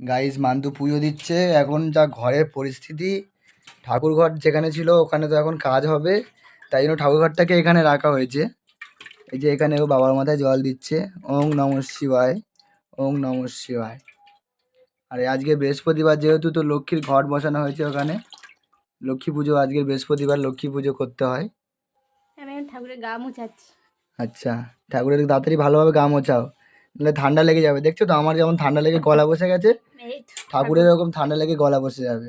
Guys মান্তু পুজো দিচ্ছে। এখন যা ঘরের পরিস্থিতি ঠাকুর ঘর যেখানে ছিল ওখানে তো এখন কাজ হবে। তাই জন্য ঠাকুর ঘরটাকে এখানে রাখা হয়েছে। এই যে এখানে ও বাবার মাথায় জল দিচ্ছে। ওং নম শিবায় ওং নম শিবায়। আর আজকে বৃহস্পতিবার যেহেতু তো লক্ষ্মীর ঘট বসানো হয়েছে ওখানে লক্ষ্মী পুজো আজকে বৃহস্পতিবার লক্ষ্মী পুজো করতে হয়। আমি ঠাকুরের গা মুছাচ্ছি। আচ্ছা ঠাকুরের তাড়াতাড়ি ভালোভাবে গা মোছাও। নাহলে ঠান্ডা লেগে যাবে। দেখছ তো? আমার যেমন ঠান্ডা লেগে গলা বসে গেছে ঠাকুরের এরকম ঠান্ডা লেগে গলা বসে যাবে।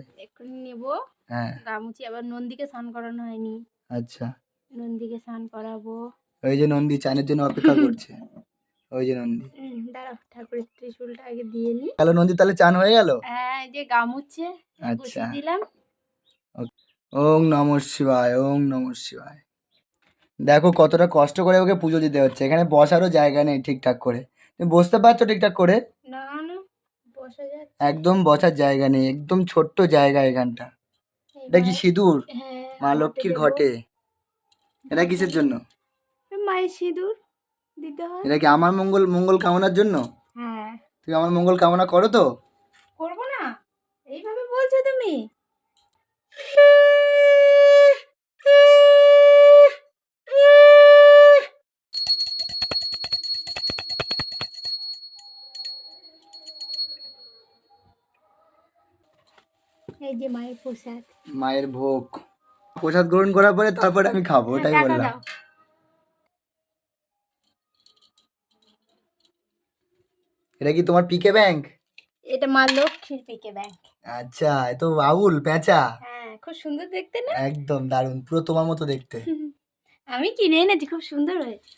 নেব। হ্যাঁ। গা মুছি আবার নন্দীকে স্নান করানো হয়নি। আচ্ছা। নন্দীকে স্নান করাবো। ওই যে নন্দী চানের জন্য অপেক্ষা করছে। ওই যে নন্দী। দাঁড়াও ঠাকুরের ত্রিশূলটা আগে দিয়ে নি। হ্যালো নন্দী তাহলে চান হয়ে গেল? হ্যাঁ যে গা আচ্ছা। দিলাম। ওং নম শিবায় ওং নম শিবায়। দেখো কতটা কষ্ট করে ওকে পুজো দিতে হচ্ছে। এখানে বসারও জায়গা নেই ঠিকঠাক করে। তুমি বসতে পারছ ঠিকঠাক করে? না না বসা যাচ্ছে। একদম বসার জায়গা নেই একদম ছোট্ট জায়গা এখানটা। এটা কি সিঁদুর? হ্যাঁ মা লক্ষ্মীর ঘটে। এটা কিসের জন্য? মায়ের সিঁদুর দিতে হয়। এটা কি আমার মঙ্গল মঙ্গল কামনার জন্য? হ্যাঁ। তুমি আমার মঙ্গল কামনা করো তো? করব না? এইভাবে বলছো তুমি? এই যে মায়ের প্রসাদ। মায়ের ভোগ। প্রসাদ গ্রহণ করার পরে তারপরে আমি খাব হ্যাঁ, ওটাই বললাম। এটা কি তোমার পিকে ব্যাংক এটা মা লক্ষ্মীর পিকে ব্যাংক আচ্ছা এ তো বাউল পেঁচা হ্যাঁ খুব সুন্দর দেখতে না? একদম দারুণ পুরো তোমার মতো দেখতে। আমি কিনে এনেছি খুব সুন্দর হয়েছে